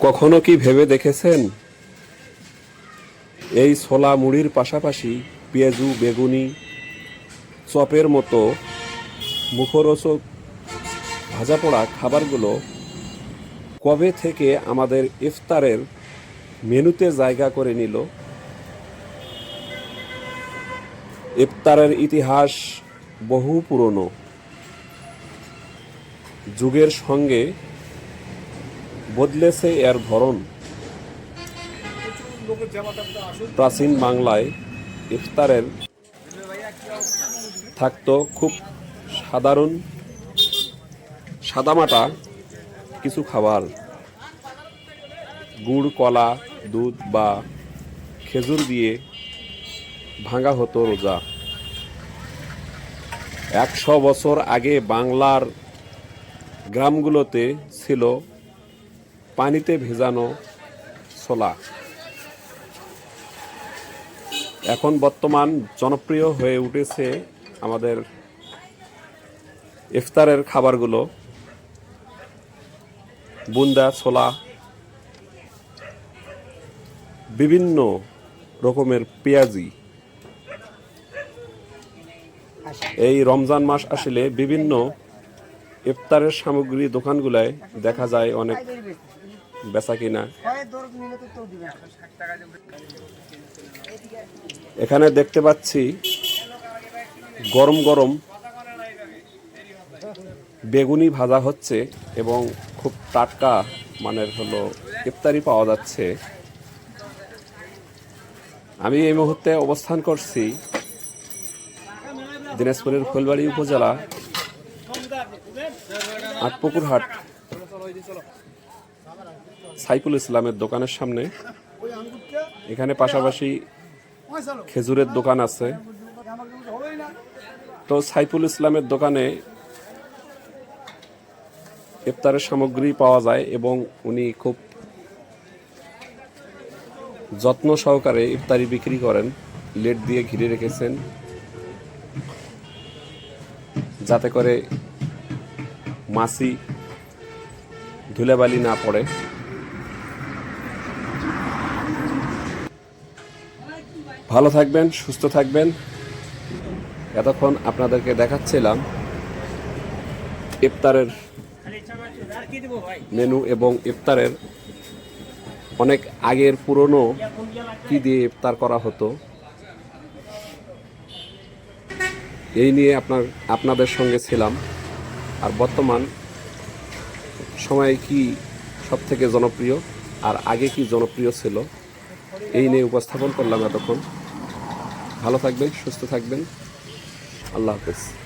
কখনো কি ভেবে দেখেছেন? এই ছোলা মুড়ির পাশাপাশি পেঁয়াজু, বেগুনি, চপের মতো মুখরোচক ভাজা পোড়া খাবারগুলো কবে থেকে আমাদের ইফতারের মেনুতে জায়গা করে নিল? ইফতারের ইতিহাস বহু পুরনো। যুগের সঙ্গে বদলেছে এর ধরন। প্রাচীন বাংলায় ইফতারের থাকতো খুব সাধারণ সাদামাটা কিছু খাবার। গুড়, কলা, দুধ বা খেজুর দিয়ে ভাঙা হতো রোজা। একশো বছর আগে বাংলার গ্রামগুলোতে ছিল পানিতে ভেজানো ছোলা। এখন বর্তমান জনপ্রিয় হয়ে উঠেছে আমাদের ইফতারের খাবারগুলো। বুন্দা ছোলা। বিভিন্ন রকমের পেঁয়াজি। এই রমজান মাস আসলে বিভিন্ন ইফতারের সামগ্রী দোকানগুলায় দেখা যায় অনেক বেচা কিনা? এখানে দেখতে পাচ্ছি গরম গরম বেগুনি ভাজা হচ্ছে এবং খুব টাটকা মানের হলো ইফতারি পাওয়া যাচ্ছে। আমি এই মুহূর্তে অবস্থান করছি দিনাজপুরের ফুলবাড়ি উপজেলা আটপুকুরহাট। সাইফুল ইসলামের দোকানের সামনে। এখানে পাশাপাশি খেজুরের দোকান আছে। তো সাইফুল ইসলামের দোকানে ইফতারের সামগ্রী পাওয়া যায় এবং উনি খুব যত্ন সহকারে ইফতারি বিক্রি করেন লেট দিয়ে ঘিরে রেখেছেন, যাতে করে মাছি ধুলেবালি না পড়ে। ভালো থাকবেন, সুস্থ থাকবেন। এতক্ষণ আপনাদেরকে দেখাচ্ছিলাম ইফতারের মেনু এবং ইফতারের অনেক আগের পুরনো কি দিয়ে ইফতার করা হতো। এই নিয়ে আপনার, আপনাদের সঙ্গে ছিলাম। আর বর্তমান সময়ে কি সব থেকে জনপ্রিয়? আর আগে কি জনপ্রিয় ছিল? এই নিয়ে উপস্থাপন করলাম এতক্ষণ। ভালো থাকবেন সুস্থ থাকবেন। আল্লাহ হাফেজ।